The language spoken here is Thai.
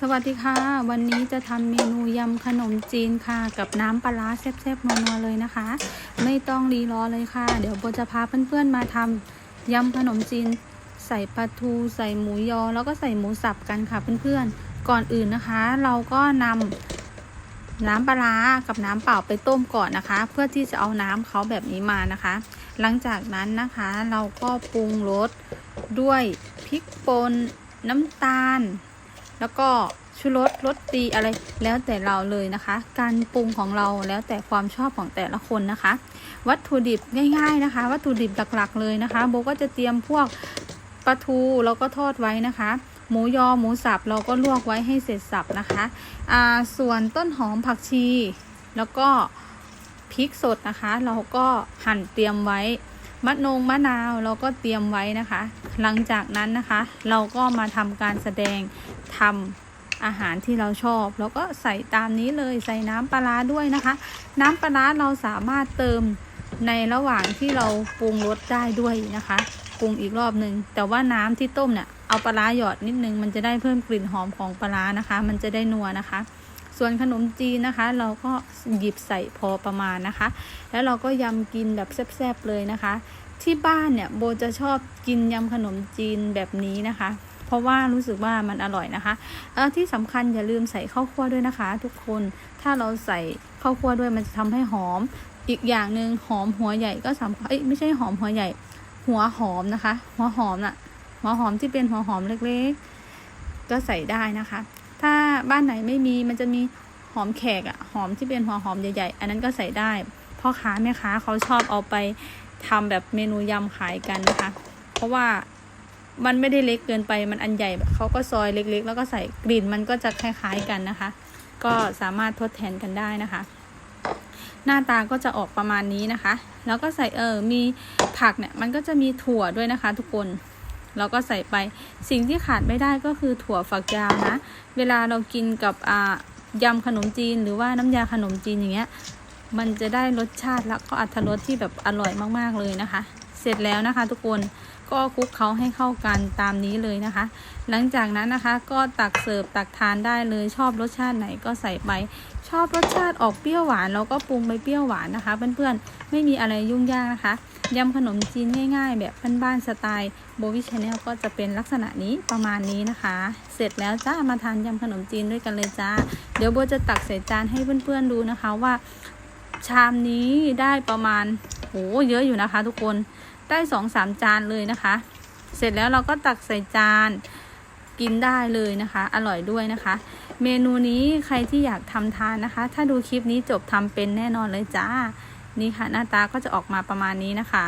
สวัสดีค่ะ วันนี้จะทำเมนูยำขนมจีนค่ะ กับน้ำปลาแซ่บๆนัวๆเลยนะคะ ไม่ต้องรีรอเลยค่ะ เดี๋ยวโบจะพาเพื่อนๆมาทำยำขนมจีน ใส่ปลาทู ใส่หมูยอ แล้วก็ใส่หมูสับกันค่ะเพื่อนๆ ก่อนอื่นนะคะ เราก็นำน้ำปลากับน้ำเปล่าไปต้มก่อนนะคะ เพื่อที่จะเอาน้ำเขาแบบนี้มานะคะ หลังจากนั้นนะคะเราก็ปรุงรสด้วยพริกป่นน้ำตาล แล้วก็ชูรสรสดีอะไรแล้วแต่เราเลยนะคะ การปรุงของเราแล้วแต่ความชอบของแต่ละคนนะคะ วัตถุดิบง่ายๆนะคะ วัตถุดิบหลักๆ เลยนะคะ โบก็จะเตรียมพวกปลาทูเราก็ทอดไว้นะคะหมูยอหมูสับเราก็ลวกไว้ให้เสร็จสับนะคะอ่าส่วนต้นหอมผักชี แล้วก็พริกสดนะคะ เราก็หั่นเตรียมไว้มะนงมะนาวเราก็เตรียมไว้นะคะ หลังจากนั้นนะคะ เราก็มาทำการแสดงทำอาหารที่เราชอบ แล้วก็ใส่ตามนี้เลยใส่น้ำปลาร้าด้วยนะคะ น้ำปลาร้าเราสามารถเติมในระหว่างที่เราปรุงรสได้ด้วยนะคะปรุงอีกรอบหนึ่งแต่ว่าน้ำที่ต้มเนี่ยเอาปลาร้าหยอดนิดนึงมันจะได้เพิ่มกลิ่นหอมของปลาร้านะคะ มันจะได้นัวนะคะ ส่วนขนมจีนนะคะ เราก็หยิบใส่พอประมาณนะคะ แล้วเราก็ยำกินแบบแซ่บๆเลยนะคะ ที่บ้านเนี่ยโบจะชอบกินยำขนมจีนแบบนี้นะคะ เพราะว่ารู้สึกว่ามันอร่อยนะคะเออที่สำคัญอย่าลืมใส่ข้าวคั่วด้วยนะคะ ทุกคนถ้าเราใส่ข้าวคั่วด้วยมันจะทำให้หอม อีกอย่างหนึ่งหอมหัวใหญ่ก็สำคัญเอ้ยไม่ใช่หอมหัวใหญ่ หัวหอมนะคะ หัวหอมน่ะหัวหอมที่เป็นหัวหอมเล็กๆ ก็ใส่ได้นะคะ ถ้าบ้านไหนไม่มีมันจะมีหอมแขกอะหอมที่เป็นหัวหอมใหญ่ๆ อันนั้นก็ใส่ได้ พ่อค้าแม่ค้าเขาชอบเอาไปทำแบบเมนูยำขายกันนะคะ เพราะว่ามันไม่ได้เล็กเกินไปมันอันใหญ่เขาก็ซอยเล็กๆ แล้วก็ใส่กลิ่นมันก็จะคล้ายๆกันนะคะ ก็สามารถทดแทนกันได้นะคะ หน้าตาก็จะออกประมาณนี้นะคะ แล้วก็ใส่เออมีผักเนี่ยมันก็จะมีถั่วด้วยนะคะ ทุกคน เราก็ใส่ไป สิ่งที่ขาดไม่ได้ก็คือถั่วฝักยาวนะ เวลาเรากินกับอ่ายำขนมจีนหรือว่าน้ำยาขนมจีนอย่างเงี้ย มันจะได้รสชาติแล้วก็อัตรสที่แบบอร่อยมากๆเลยนะคะ เสร็จแล้วนะคะ ทุกคนก็คลุกเขาให้เข้ากันตามนี้เลยนะคะ หลังจากนั้นนะคะก็ตักเสิร์ฟตักทานได้เลยชอบรสชาติไหนก็ใส่ไป ชอบรสชาติออกเปรี้ยวหวานเราก็ปรุงไปเปรี้ยวหวานนะคะ เพื่อนๆไม่มีอะไรยุ่งยากนะคะ ยำขนมจีนง่ายๆ แบบบ้านๆสไตล์โบวิชแนลก็จะเป็นลักษณะนี้ประมาณนี้นะคะ เสร็จแล้วจ้ามาทานยำขนมจีนด้วยกันเลยจ้า เดี๋ยวโบจะตักใส่จานให้เพื่อนๆดูนะคะว่า ชามนี้ได้ประมาณโหเยอะอยู่นะคะ ทุกคนได้สองสามจานเลยนะคะ เสร็จแล้วเราก็ตักใส่จานกินได้เลยนะคะ อร่อยด้วยนะคะ เมนูนี้ใครที่อยากทำทานนะคะ ถ้าดูคลิปนี้จบทำเป็นแน่นอนเลยจ้า นี่ค่ะหน้าตาก็จะออกมาประมาณนี้นะคะ